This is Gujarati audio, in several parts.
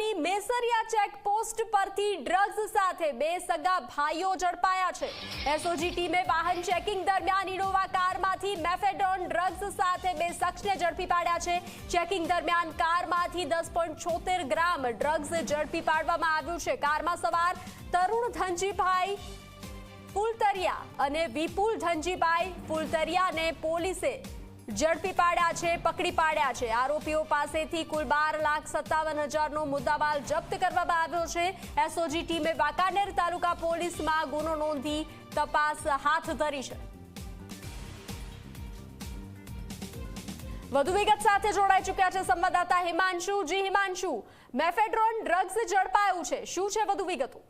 જિલ્લાની મેસરિયા ચેકપોસ્ટ પરથી ડ્રગ્સ સાથે બે સગા ભાઈઓ ઝડપાયા છે. એસઓજી ટીમે વાહન ચેકિંગ દરમિયાન ઇનોવા કારમાંથી મેફેડોન ડ્રગ્સ સાથે બે શખ્સને ઝડપી પાડ્યા છે. ચેકિંગ દરમિયાન કારમાંથી દસ છોતેર ગ્રામ ડ્રગ્સ ઝડપી પાડવામાં આવ્યું છે. કારમાં સવાર તરુણ ધનજીભાઈ ફૂલતરિયા અને વિપુલ ધનજીભાઈ ફૂલતરિયાને પોલીસે ઝડપી પાડ્યા છે, પકડી પાડ્યા છે. આરોપીઓ પાસેથી કુલ બાર લાખ સત્તાવન હજારનો મુદ્દામાલ જપ્ત કરવામાં આવ્યો છે. એસઓજી ટીમે વાંકાનેર તાલુકા પોલીસમાં ગુનો નોંધી તપાસ હાથ ધરી છે. વધુ વિગત સાથે જોડાઈ ચૂક્યા છે સંવાદદાતા હિમાંશુ. જી હિમાંશુ, મેફેડ્રોન ડ્રગ્સ ઝડપાયું છે. શું છે વધુ વિગતો?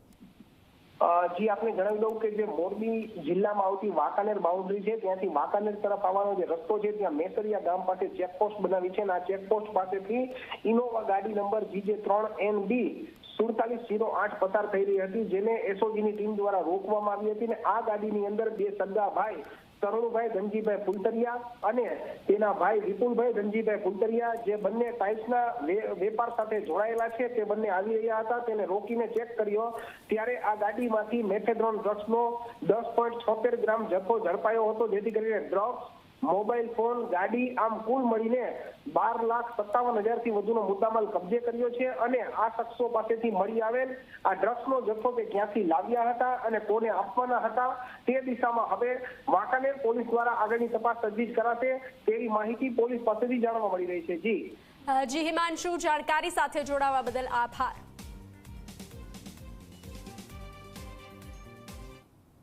જી આપને જણાવી દઉં કે જે મોરબી જિલ્લામાં આવતી વાંકાનેર બાઉન્ડ્રી છે, ત્યાંથી વાંકાનેર તરફ આવવાનો જે રસ્તો છે, ત્યાં મેસરિયા ગામ પાસે ચેકપોસ્ટ બનાવી છે અને આ ચેકપોસ્ટ પાસેથી ઇનોવા ગાડી નંબર જીજે ત્રણ એન બી સુડતાલીસ જીરો આઠ પસાર થઈ રહી હતી, જેને એસઓજીની ટીમ દ્વારા રોકવામાં આવી હતી અને આ ગાડીની અંદર બે સગા ભાઈ તરુણભાઈ ધનજીભાઈ ફુલતરિયા અને તેના ભાઈ વિપુલભાઈ ધનજીભાઈ ફુલતરિયા જે બંને ટાઇલ્સના વેપાર સાથે જોડાયેલા છે, તે બંને આવી રહ્યા હતા, તેને રોકીને ચેક કર્યો. ત્યારે આ ગાડીમાંથી મેથેડ્રોન ડ્રગ્સનો દસ પોઈન્ટ છોતેર ગ્રામ જથ્થો ઝડપાયો હતો, જેથી કરીને ડ્રગ્સ મોબાઈલ ફોન, ગાડી, આમ કુલ મળીને બાર લાખ સત્તાવન હજારથી વધુનો મુદ્દામાલ કબજે કર્યો છે અને આ શખ્સો પાસેથી મળી આવેલ આ ડ્રગ્સનો જથ્થો કે ક્યાંથી લાવ્યા હતા અને કોને આપવાના હતા તે દિશામાં હવે વાંકાનેર પોલીસ દ્વારા આગળની તપાસ તજવીજ કરાશે તેવી માહિતી પોલીસ પાસેથી જાણવા મળી રહી છે. જી. જી હિમાંશુ, જાણકારી સાથે જોડાવા બદલ આભાર.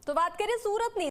તો વાત કરીએ સુરતની.